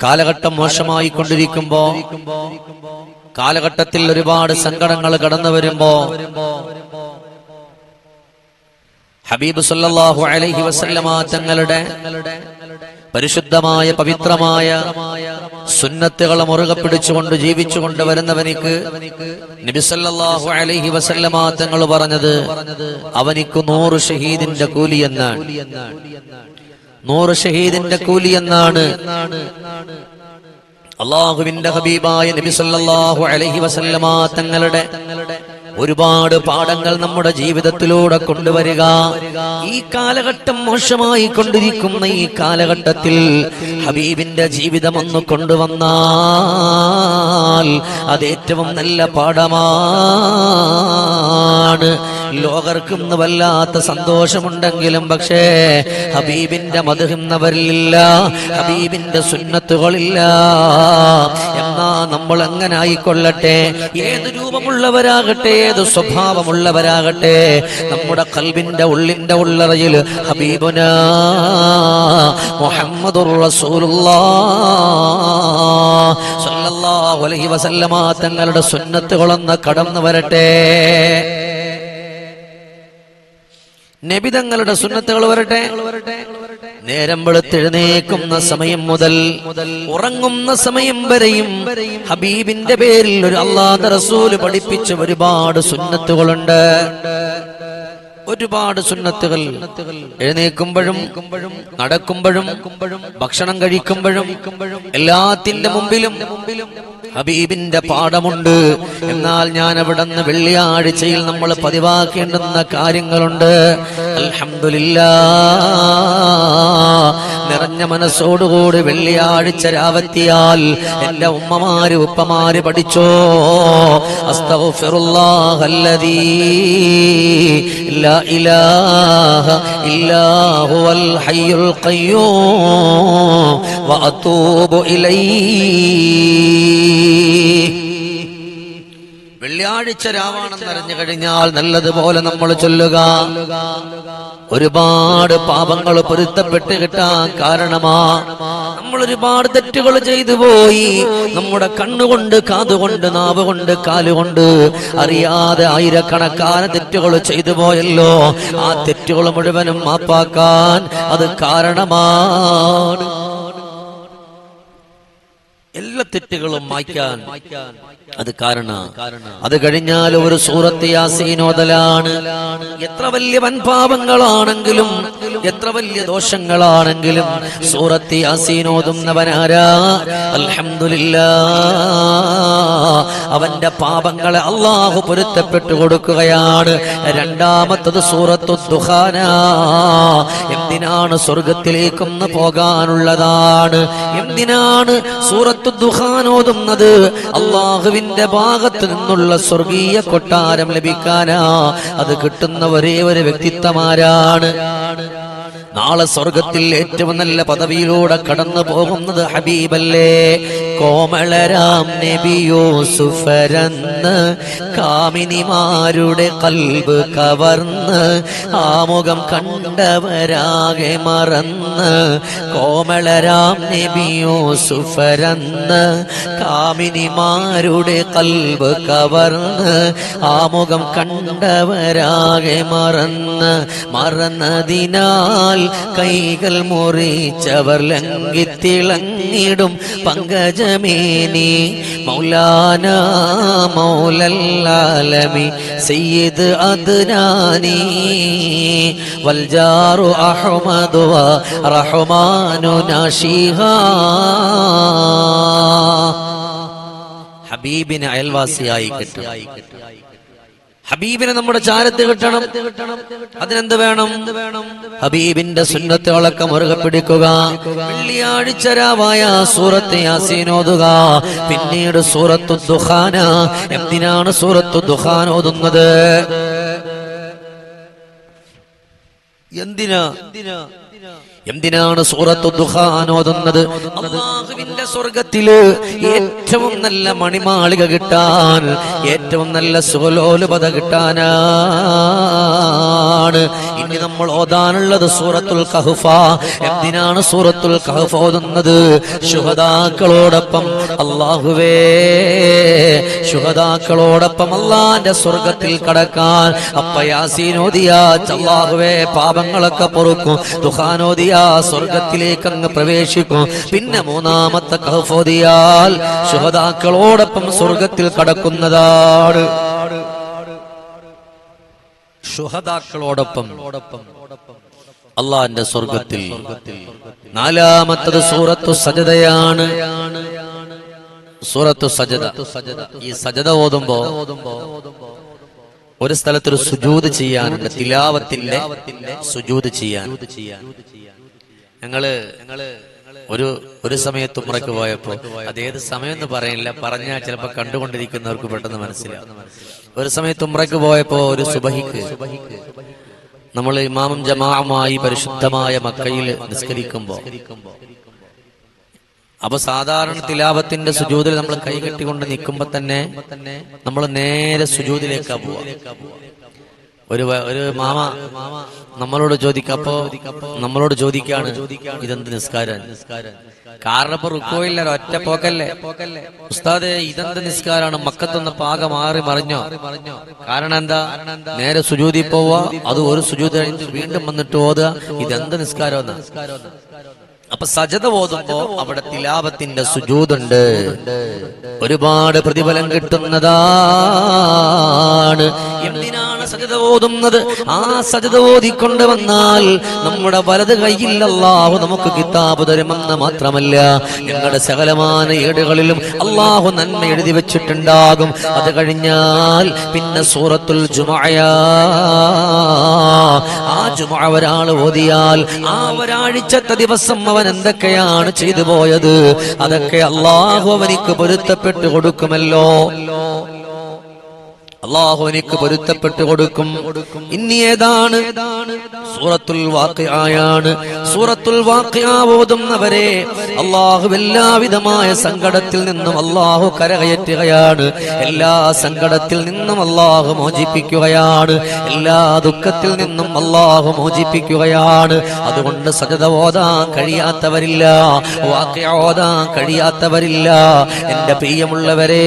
കാലഘട്ടം മോശമായി കൊണ്ടിരിക്കുമ്പോ കാലഘട്ടത്തിൽ ഒരുപാട് സങ്കടങ്ങൾ കടന്നു വരുമ്പോ ഹബീബ് സല്ലല്ലാഹു അലൈഹി വസല്ലമ തങ്ങളുടെ പരിശുദ്ധമായ പവിത്രമായ സുന്നത്തുകളെ മുറുകെ പിടിച്ചുകൊണ്ട് ജീവിച്ചുകൊണ്ട് വരുന്നവനിക്ക് നബി സല്ലല്ലാഹു അലൈഹി വസല്ലമ തങ്ങൾ പറഞ്ഞത് അവനിക്ക് നൂറ് ഷഹീദിന്റെ കൂലി എന്നാണ്. നൂറ് ഷഹീദിന്റെ കൂലി എന്നാണ് അള്ളാഹുവിന്റെ ഹബീബായ നബി സല്ലല്ലാഹു അലൈഹി വസല്ലമ തങ്ങളുടെ ഒരുപാട് പാഠങ്ങൾ നമ്മുടെ ജീവിതത്തിലൂടെ കൊണ്ടുവരിക. ഈ കാലഘട്ടം മോശമായി കൊണ്ടിരിക്കുന്ന ഈ കാലഘട്ടത്തിൽ ഹബീബിന്റെ ജീവിതം ഒന്ന് കൊണ്ടുവന്നാൽ അത് ഏറ്റവും നല്ല പാഠമാണ്. ലോകർക്കും വല്ലാത്ത സന്തോഷമുണ്ടെങ്കിലും പക്ഷേ ഹബീബിന്റെ മധുഹിന്നവരിലില്ല ഹബീബിന്റെ സുന്നത്തുകളില്ല. എന്നാ നമ്മൾ എങ്ങനെ ആയിക്കൊള്ളട്ടെ ഏത് രൂപമുള്ളവരാകട്ടെ ഏത് സ്വഭാവമുള്ളവരാകട്ടെ നമ്മുടെ കൽബിന്റെ ഉള്ളിന്റെ ഉള്ളറയിൽ ഹബീബുന മുഹമ്മദുർ റസൂലുള്ള. തങ്ങളുടെ സുന്നത്തുകളൊന്ന് കടന്നു വരട്ടെ നബിതങ്ങളുടെ സുന്നത്തുകൾ വരട്ടെ. നേരം വെളുത്തെഴുന്നേക്കുന്ന സമയം മുതൽ ഉറങ്ങുന്ന സമയം വരെയും ഹബീബിന്റെ പേരിൽ ഒരു അള്ളാഹ് റസൂൽ പഠിപ്പിച്ച ഒരുപാട് സുന്നത്തുകളുണ്ട്. ഒരുപാട് സുന്നത്തുകൾ എഴുന്നേക്കുമ്പോഴും നടക്കുമ്പോഴും ഭക്ഷണം കഴിക്കുമ്പോഴും എല്ലാത്തിന്റെ മുമ്പിലും ഹബീബിന്റെ പാഠമുണ്ട്. എന്നാൽ ഞാൻ അവിടെ നിന്ന് വെള്ളിയാഴ്ചയിൽ നമ്മൾ പതിവാക്കേണ്ടുന്ന കാര്യങ്ങളുണ്ട്. നിറഞ്ഞ മനസ്സോടുകൂടി വെള്ളിയാഴ്ച രാവത്തിയാൽ എന്റെ ഉമ്മമാര് ഉപ്പമാര് പഠിച്ചോ? അസ്തഗ്ഫിറുല്ലാഹല്ലദീ. ലാ ഇലാഹ ഇല്ലാ ഹുവൽ ഖയ്യൂം. വഅതൂബു ഇലൈഹി വെള്ളിയാഴ്ച രാവാണെന്ന് അറിഞ്ഞു കഴിഞ്ഞാൽ നല്ലതുപോലെ നമ്മൾ ചൊല്ലുക. ഒരുപാട് പാപങ്ങൾ പൊരുത്തപ്പെട്ട് കിട്ടാൻ കാരണമാ. നമ്മൾ ഒരുപാട് തെറ്റുകൾ ചെയ്തു പോയി. നമ്മുടെ കണ്ണുകൊണ്ട് കാതുകൊണ്ട് നാവ് കൊണ്ട് കാലുകൊണ്ട് അറിയാതെ ആയിരക്കണക്കാന തെറ്റുകൾ ചെയ്തു പോയല്ലോ. ആ തെറ്റുകൾ മുഴുവനും മാപ്പാക്കാൻ അത് കാരണമാണ്. എല്ലാ തെറ്റുകളും മായ്ക്കാൻ അത് കാരണ. അത് കഴിഞ്ഞാൽ ഒരു സൂറത്ത് യാസീനോദലാണ് എത്ര വലിയ വൻപാപങ്ങളാണെങ്കിലും എത്ര വലിയ ദോഷങ്ങളാണെങ്കിലും സൂറത്ത് യാസീനോതുന്നവനാരാ അൽഹംദുലില്ലാ. അവന്റെ പാപങ്ങളെ അള്ളാഹു പൊരുത്തപ്പെട്ടു കൊടുക്കുകയാണ്. രണ്ടാമത്തത് സൂറത്തു ദുഹാന എന്തിനാണ് സ്വർഗത്തിലേക്കൊന്ന് പോകാനുള്ളതാണ്? എന്തിനാണ് സൂറത്തു ദുഹാൻ ഓതുന്നത്? അള്ളാഹുവിന്റെ ഭാഗത്ത് നിന്നുള്ള സ്വർഗീയ കൊട്ടാരം ലഭിക്കാനാ. അത് കിട്ടുന്ന ഒരേ ഒരു വ്യക്തിത്വമാരാണ്. നാളെ സ്വർഗത്തിൽ ഏറ്റവും നല്ല പദവിയിലൂടെ കടന്നു പോകുന്നത് ഹബീബല്ലേ? കോമളരാം നബി സുഫരന്ന് കാമിനിമാരുടെ കൽബ് കവർന്ന് ആമുഖം കണ്ടവരാകെ മറന്ന് കോമളരാം നബി സുഫരന്ന് കാമിനിമാരുടെ കൽബ് കവർന്ന് ആമുഖം കണ്ടവരാകെ മറന്ന് മറന്നതിനാൽ കൈകൾ മുറിച്ചവർ ലംഘിത്തിളങ്ങിടും പങ്കജമേനി മൗലാന മൗലല്ലാലമി സയ്യിദ് അദ്നാനി വൽജാറു അഹ്മദു വ റഹ്മാനു നാഷിഹാ ഹബീബിന് അയൽവാസിയായി കിട്ടും. ഹബീബിനെ നമ്മുടെ ചാരത്ത് കിട്ടണം. അതിനെന്ത് വേണം? ഹബീബിന്റെ സുന്നത്തെ സുന്നത്തുകളൊക്കെ മുറുകെ പിടിക്കുക. വെള്ളിയാഴ്ച രാവായ സൂറത്ത് യാസീനോതുക പിന്നീട് സൂറത്തു ദുഹാന എന്തിനാണ് സൂറത്തു ദുഹാൻ ഓതുന്നത്? എന്തിനാ? എന്തിനാണ് സൂറത്തു ദുഹാനോതുന്നത് അള്ളാഹുവിന്റെ സ്വർഗത്തിൽ ഏറ്റവും നല്ല മണിമാളിക കിട്ടാൻ ഏറ്റവും നല്ല സുഖലോലുപത കിട്ടാനാണ്. ഇനി നമ്മൾ ഓതാനുള്ളത് സൂറത്തുൽ കഹുഫ. എന്തിനാണ് സൂറത്തുൽ കഹുഫ ഓതുന്നത്? ശുഹദാക്കളോടൊപ്പം അള്ളാഹുവേ ശുഹദാക്കളോടൊപ്പം അള്ളാന്റെ സ്വർഗത്തിൽ കടക്കാൻ. അപ്പ യാസീനോദിയാ അള്ളാഹുവേ പാപങ്ങളൊക്കെ പൊറുക്കും. ദുഃഖാനോദിയ സ്വർഗത്തിലേക്ക് അങ്ങ് പ്രവേശിക്കും. പിന്നെ മൂന്നാമത്തെ കഹഫോദിയാൽ ശുഹദാക്കളോടൊപ്പം സ്വർഗത്തിൽ കടക്കുന്നതാണ്. അള്ളാന്റെ സ്വർഗത്തിൽ. നാലാമത്തത് സൂറത്തു സജതയാണ് സൂറത്തു സജത ഈ സജത ഓതുമ്പോ ഒരു സ്ഥലത്തൊരു സുജൂത് ചെയ്യാനുണ്ട് തിലാവത്തിന്റെ സുജൂത് ചെയ്യാൻ. ഞങ്ങൾ ഒരു ഒരു സമയത്ത് ഉമ്രക്ക് പോയപ്പോ അത് ഏത് സമയം എന്ന് പറയില്ല പറഞ്ഞാൽ ചിലപ്പോ കണ്ടുകൊണ്ടിരിക്കുന്നവർക്ക് പെട്ടെന്ന് മനസ്സിലാവും. ഒരു സമയത്ത് ഉമ്രക്ക് പോയപ്പോ ഒരു സുബഹിക്ക് നമ്മൾ ഇമാമും ജമാഅമായി പരിശുദ്ധമായ മക്കയിൽ നിസ്കരിക്കുമ്പോ അപ്പൊ സാധാരണ തിലാപത്തിന്റെ സുജൂതിൽ നമ്മൾ കൈകെട്ടിക്കൊണ്ട് നിൽക്കുമ്പോ തന്നെ നമ്മൾ നേരെ സുജൂതിലേക്കാ പോവാ. ഒരു ഒരു മാമ നമ്മളോട് ചോദിക്കപ്പോ നമ്മളോട് ചോദിക്കാണ് ഇതെന്ത് നിസ്കാരം? കാരണം ഇപ്പൊ റുക്കോയില്ല ഒറ്റ പോക്കല്ലേ? ഉസ്താദെ ഇതെന്ത് നിസ്കാരാണ്? മക്കത്തൊന്ന് പാക മാറി മറിഞ്ഞോ? കാരണം എന്താ? നേരെ സുജൂതി പോവാ അത് ഒരു സുജൂതി വീണ്ടും വന്നിട്ട് ഓതുക ഇതെന്ത് നിസ്കാരം അപ്പൊ സജത ഓതുമ്പോ അവിടെ തിലാപത്തിന്റെ സുജൂതുണ്ട്. ഒരുപാട് പ്രതിഫലം കിട്ടുന്നതാണ്. എന്തിനാണ് സജത ഓതുന്നത്. ആ സജിത ഓതിക്കൊണ്ട് വന്നാൽ നമ്മുടെ വലത് കൈയിൽ അള്ളാഹു നമുക്ക് കിതാബ് തരുമെന്ന് മാത്രമല്ല ഞങ്ങളുടെ സകലമാന ഏടുകളിലും അള്ളാഹു നന്മ എഴുതി വെച്ചിട്ടുണ്ടാകും. അത് കഴിഞ്ഞാൽ പിന്നെ സൂറത്തുൽ ജുമായ ആ ജുമ ഒരാൾ ഓതിയാൽ ആ ഒരാഴ്ചത്തെ ദിവസം അവൻ എന്തൊക്കെയാണ് ചെയ്തു പോയത്? അതൊക്കെ അള്ളാഹു അവനിക്ക് പൊരുത്തപ്പെട്ട് കൊടുക്കുമല്ലോ. അള്ളാഹു എനിക്ക് പൊരുത്തപ്പെട്ട് കൊടുക്കും. ഇനി ഏതാണ്? സൂറത്തുൽ വാക്കയാണ് സൂറത്തുൽ വാക്കയാവോതുന്നവരെ അള്ളാഹു എല്ലാവിധമായ സങ്കടത്തിൽ നിന്നും അള്ളാഹു കരകയറ്റുകയാണ്. എല്ലാ സങ്കടത്തിൽ നിന്നും അള്ളാഹു മോചിപ്പിക്കുകയാണ്. എല്ലാ ദുഃഖത്തിൽ നിന്നും അള്ളാഹു മോചിപ്പിക്കുകയാണ്. അതുകൊണ്ട് സജത ഓതാൻ കഴിയാത്തവരില്ല. വാക്യ ഓതാൻ കഴിയാത്തവരില്ല. എന്റെ പ്രിയമുള്ളവരെ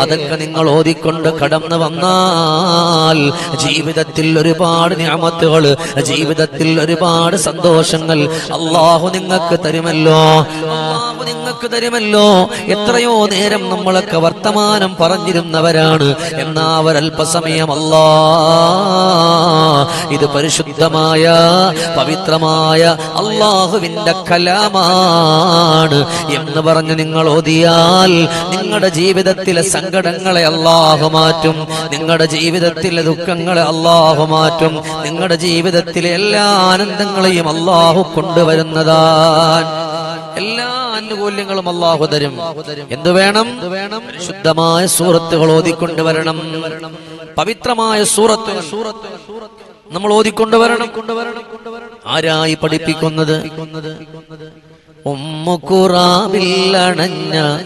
അതൊക്കെ നിങ്ങൾ ഓതിക്കൊണ്ട് കടന്നു വന്നാൽ ജീവിതത്തിൽ ഒരുപാട് ഞാമത്തുകൾ ജീവിതത്തിൽ ഒരുപാട് സന്തോഷങ്ങൾ അള്ളാഹു നിങ്ങൾക്ക് തരുമല്ലോ. അള്ളാഹു നിങ്ങൾക്ക് തരുമല്ലോ. എത്രയോ നേരം നമ്മളൊക്കെ വർത്തമാനം പറഞ്ഞിരുന്നവരാണ്. എന്നാ അവരല്പസമയമല്ല ഇത് പരിശുദ്ധമായ പവിത്രമായ അള്ളാഹുവിന്റെ കലാമാണ് എന്ന് പറഞ്ഞ് നിങ്ങൾ ഓതിയാൽ നിങ്ങളുടെ ജീവിതത്തിലെ സങ്കടങ്ങളെ അള്ളാഹു മാറ്റും. നിങ്ങളുടെ ജീവിതത്തിലെ ദുഃഖങ്ങളെ അള്ളാഹു മാറ്റും. നിങ്ങളുടെ ജീവിതത്തിലെ എല്ലാ ആനന്ദങ്ങളെയും അള്ളാഹു കൊണ്ടുവരുന്നതാണ്. എല്ലാ ആനുകൂല്യങ്ങളും അള്ളാഹു തരും. എന്തു വേണം? ശുദ്ധമായ സൂറത്തുകൾ ഓതിക്കൊണ്ടുവരണം പവിത്രമായ സൂറത്തുകൾ നമ്മൾ ഓതിക്കൊണ്ടുവരണം ആരായി പഠിപ്പിക്കുന്നത്? ഉമ്മുക്കുറാവില്ലണഞ്ഞ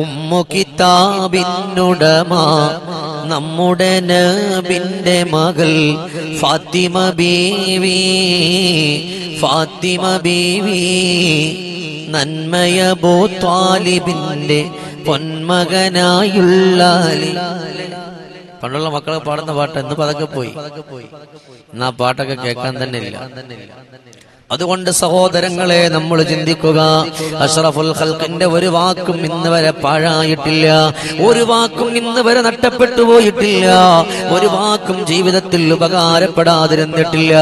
ഉമ്മു കിതാബിന്നുടമ നമ്മുടെ നബിന്റെ മകൾ ഫാത്തിമ ബീവി ഫാത്തിമ ബീവി. നന്മയ ബോത്വാലിബിന്റെ പൊന്മകനായുള്ള. പണ്ടുള്ള മക്കളെ പാടുന്ന പാട്ട് എന്ത് പതൊക്കെ പോയി. എന്നാ പാട്ടൊക്കെ കേൾക്കാൻ തന്നെ ഇല്ല. അതുകൊണ്ട് സഹോദരങ്ങളെ നമ്മൾ ചിന്തിക്കുക അഷ്റഫുൽ ഹൽക്കിന്റെ ഒരു വാക്കും ഇന്ന് വരെ പാഴായിട്ടില്ല. ഒരു വാക്കും ഇന്ന് വരെ നഷ്ടപ്പെട്ടു പോയിട്ടില്ല. ഒരു വാക്കും ജീവിതത്തിൽ ഉപകാരപ്പെടാതിരുന്നിട്ടില്ല.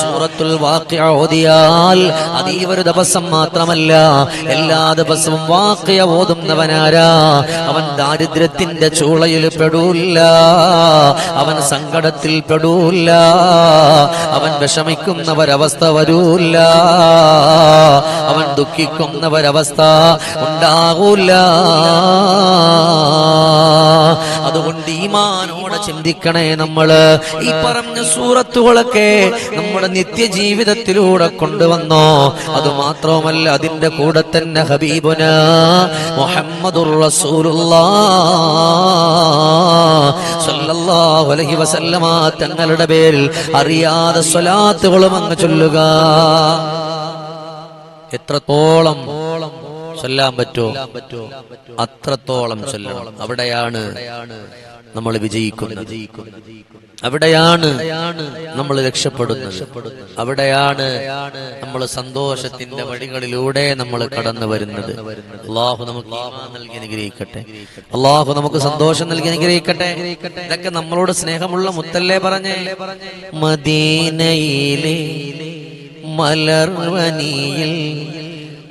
സൂറത്തുൽ വാഖിഅ ഓതിയാൽ അത് ഈ ഒരു ദിവസം മാത്രമല്ല എല്ലാ ദിവസവും വാക്യ ഓതുന്നവനാരാ? അവൻ ദാരിദ്ര്യത്തിന്റെ ചൂളയിൽ പെടൂല്ല. അവൻ സങ്കടത്തിൽ പെടൂല്ല. അവൻ വിഷമിക്കുന്നവരവസ്ഥ വരൂല്ല അവൻ ദുഃഖിക്കുന്ന ഒരവസ്ഥ ഉണ്ടാകൂല അതുകൊണ്ട് ഈമാനോടെ ചിന്തിക്കണേ നമ്മൾ. ഈ പറഞ്ഞ സൂറത്തുകളൊക്കെ നമ്മുടെ നിത്യജീവിതത്തിലൂടെ കൊണ്ടുവന്നോ. അത് മാത്രവുമല്ല അതിന്റെ കൂടെ തന്നെ ഹബീബുന മുഹമ്മദുർ റസൂലുള്ളാഹി വസല്ലമ തങ്ങളുടെ പേരിൽ അറിയാതെ സ്വലാത്തുകളും അങ്ങ് ചൊല്ലുക. എത്രത്തോളം ചൊല്ലാൻ പറ്റോ? അത്രത്തോളം ചൊല്ലണം. അവിടെയാണ് നമ്മൾ വിജയിക്കുന്നത്. അവിടെയാണ് നമ്മൾ രക്ഷപ്പെടുന്നത്. അവിടെയാണ് നമ്മൾ സന്തോഷത്തിന്റെ വഴികളിലൂടെ നമ്മൾ കടന്നു വരുന്നത്. അള്ളാഹു നമുക്ക് നൽകി അനുഗ്രഹിക്കട്ടെ. അള്ളാഹു നമുക്ക് സന്തോഷം നൽകി അനുഗ്രഹിക്കട്ടെ. ഇതൊക്കെ നമ്മളോട് സ്നേഹമുള്ള മുത്തല്ലേ പറഞ്ഞേ? മദീനയിലെ മലർവനിയിൽ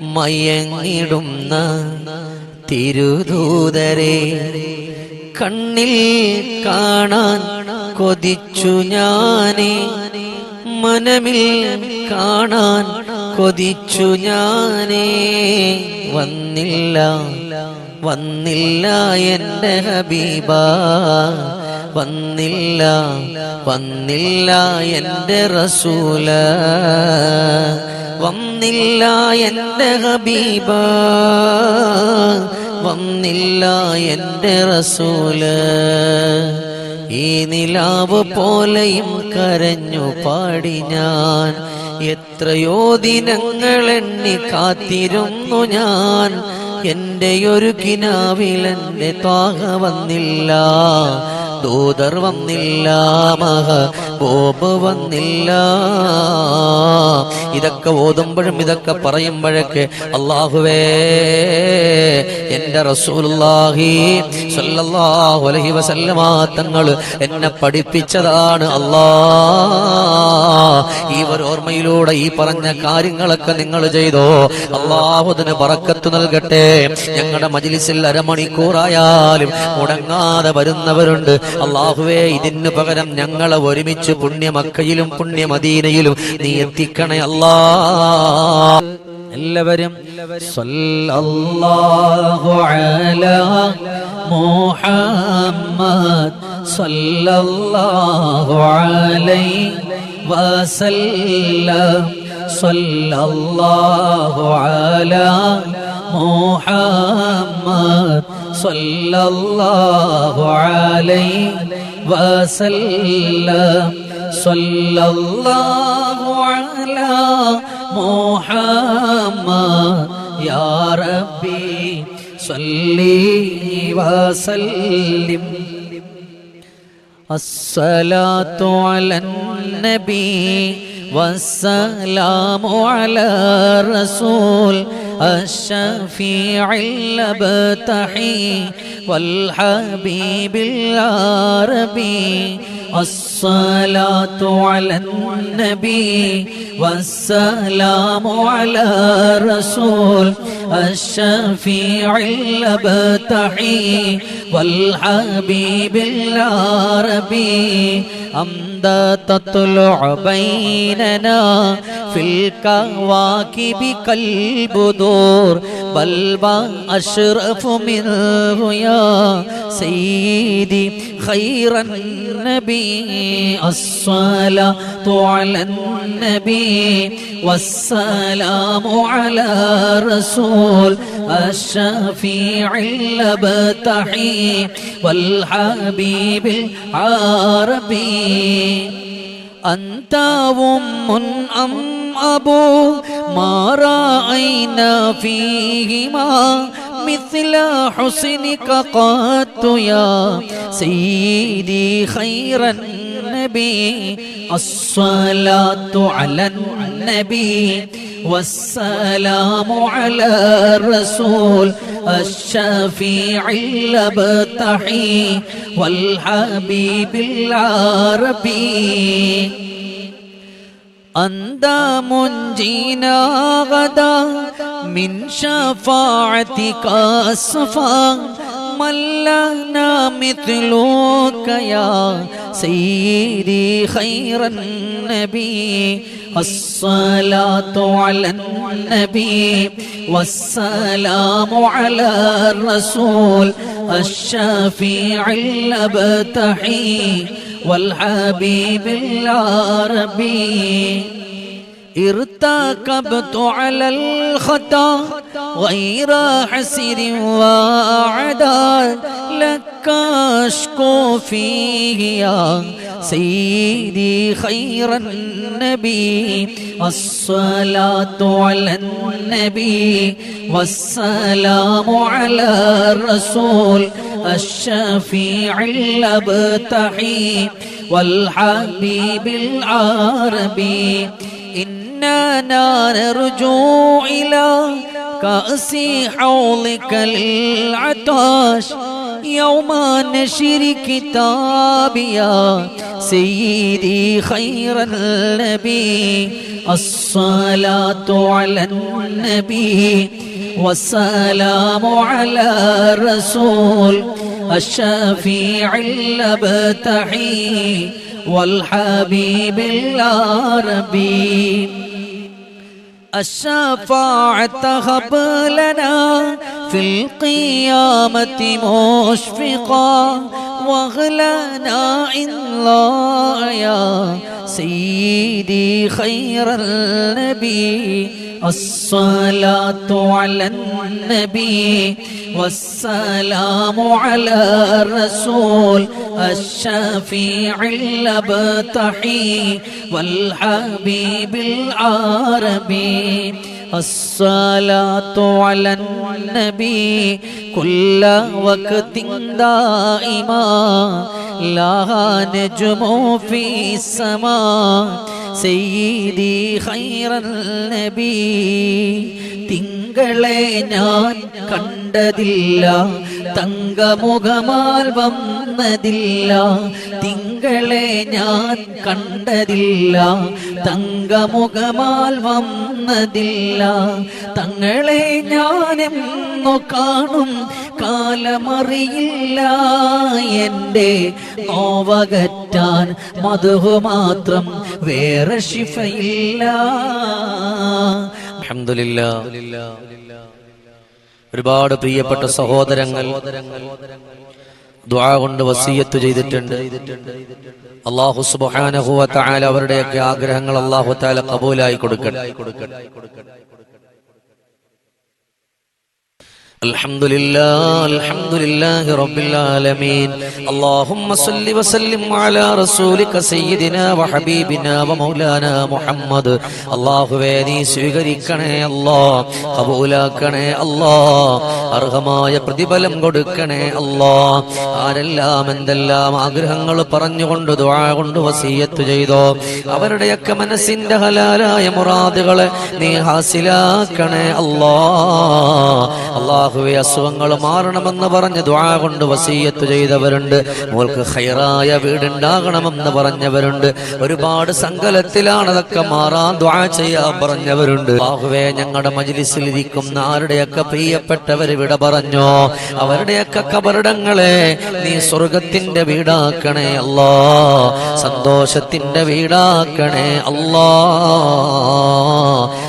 മയങ്ങിടുന്ന തിരുദൂതരെ കണ്ണിൽ കാണാൻ കൊതിച്ചു ഞാനേ. മനമിൽ കാണാൻ കൊതിച്ചു ഞാനേ. വന്നില്ല വന്നില്ല എന്റെ ഹബീബ. വന്നില്ല വന്നില്ല എന്റെ റസൂല. വന്നില്ല എന്റെ ഹബീബ വന്നില്ല എന്റെ റസൂൽ. ഈ നിലാവ് പോലെയും കരഞ്ഞു പാടി ഞാൻ. എത്രയോ ദിനങ്ങൾ എണ്ണി കാത്തിരുന്നു ഞാൻ. എന്റെ ഒരു കിനാവിൽ എന്റെ ത്വാഹ വന്നില്ല. ദൂതർ വന്നില്ല മഹ ബോബ് വന്നില്ല. ഇതൊക്കെ ഓതുമ്പോഴും ഇതൊക്കെ പറയുമ്പോഴൊക്കെ അള്ളാഹുവേ എന്റെ റസൂലുള്ളാഹി സ്വല്ലല്ലാഹു അലൈഹി വസല്ലമ എന്നെ പഠിപ്പിച്ചതാണ് അല്ലാ. ഈ ഓർമ്മയിലൂടെ ഈ പറഞ്ഞ കാര്യങ്ങളൊക്കെ നിങ്ങൾ ചെയ്തോ? അള്ളാഹുദിന് പറക്കത്ത് നൽകട്ടെ. ഞങ്ങളുടെ മജിലിസിൽ അരമണിക്കൂറായാലും മുടങ്ങാതെ വരുന്നവരുണ്ട്. അള്ളാഹുവേ ഇതിന് പകരം ഞങ്ങളെ ഒരുമിച്ച് പുണ്യമക്കയിലും പുണ്യമദീനയിലും നീ എത്തിക്കണേ അല്ലാ. എല്ലാവരും. സല്ലല്ലാഹു അലാ മുഹമ്മദ് സല്ലല്ലാഹു അലൈഹി വസല്ലം. സല്ലല്ലാഹു അലാ മുഹമ്മദ് സല്ലല്ലാഹു അലൈഹി വസല്ലം സല്ലല്ലാഹു അലാ മുഹമ്മദ് യാ റബ്ബി സല്ലി വസല്ലിം الصلاة على النبي والسلام على الرسول الشفيع الابتحي والحبيب العربي الصلاة على النبي والسلام على الرسول الشفيع الابتحي والحبيب العربي أمد تطلع بيننا في الكواكب كالبدور بل أشرف منه يا سيدي خير النبي الصلاة على النبي والسلام على رسول الشفيع الأبتحي والحبيب العربي. أنت أم أم أبو ما رأينا فيهما مثل حسنك قط يا سيدي خير النبي. الصلاة على النبي. والسلام على الرسول الشفيع الأبتحي والحبيب العربي. أنت منجينا غدا من شفاعتك الصفا من لنا مثلك يا سيدي خير النبي. الصلاة على النبي والسلام على الرسول الشفيع الأبتحي والحبيب العربي. ارتكبت على الخطا غير حسر وعدا. لك أشكو فيه يا سيدي خير النبي الصلاة على النبي والسلام على الرسول الشفيع الأبتحي والحبيب العربي إننا نرجو إلى كأس حوضك العطاش. يوم نشر كتابي يا سيدي خير النبي. الصلاة على النبي والسلام على الرسول. الشفيع الأبتحي. والحبيب العربي الشفاعة هب لنا في القيامة مشفقا واغلنا الله يا سيدي خير النبي. الصلاة على النبي. والسلام على الرسول الشفيع الأبتحي والحبيب العربي. الصلاة على النبي كل وقت دائما. لها نجم في السماء. سيدي خير النبي. തിങ്കളെ ഞാൻ കണ്ടതില്ല. തങ്കമുഖമാൽ വന്നതില്ല. തിങ്കളെ ഞാൻ കണ്ടതില്ല. തങ്കമുഖമാൽ വന്നതില്ല. തങ്ങളെ ഞാനെന്നു കാണും. കാലമറിയില്ല എന്റെ നോവകറ്റാൻ. മധു മാത്രം വേറെ ശിഫയില്ല. ഒരുപാട് പ്രിയപ്പെട്ട സഹോദരങ്ങൾ ദ്വാ കൊണ്ട് വസീയത്ത് ചെയ്തിട്ടുണ്ട്. അള്ളാഹു സുബ്ഹാനഹു വ തആല അവരുടെയൊക്കെ ആഗ്രഹങ്ങൾ അള്ളാഹു താല കബൂലായി കൊടുക്കട്ടെ. الحمد لله الحمد لله رب العالمين اللهم صل وسلم على رسولك سيدنا وحبيبنا ومولانا محمد അള്ളാഹുവേ നീ സ്വീകരിക്കണേ അല്ലാ കബൂലാക്കണേ അല്ലാ അർഹമായ പ്രതിഫലം കൊടുക്കണേ അല്ലാ ആരെല്ലാം എന്തെല്ലാം ആഗ്രഹങ്ങൾ പറഞ്ഞുകൊണ്ട് ദുആ കൊണ്ട് വസീയത്ത് ചെയ്തോ അവരുടെയൊക്കെ മനസ്സിന്റെ ഹലാലായ മുറാദുകളെ നീ ഹാസിലാക്കണേ അല്ലാ അള്ളാഹുവെ അസുഖങ്ങൾ മാറണമെന്ന് പറഞ്ഞ് ദ്വാ കൊണ്ട് വസീയത്ത് ചെയ്തവരുണ്ട്. മോൾക്ക് ഹൈറായ വീടുണ്ടാകണമെന്ന് പറഞ്ഞവരുണ്ട്. ഒരുപാട് സങ്കലത്തിലാണ് അതൊക്കെ മാറാൻ ദ്വാ ചെയ്യാൻ പറഞ്ഞവരുണ്ട്. അള്ളാഹുവെ ഞങ്ങളുടെ മജിലിസിൽ ഇരിക്കുന്ന ആരുടെയൊക്കെ പ്രിയപ്പെട്ടവർ വിട പറഞ്ഞോ? അവരുടെയൊക്കെ കബറിടങ്ങളെ നീ സ്വർഗത്തിന്റെ വീടാക്കണേ അല്ലാ. സന്തോഷത്തിന്റെ വീടാക്കണേ അല്ലാ.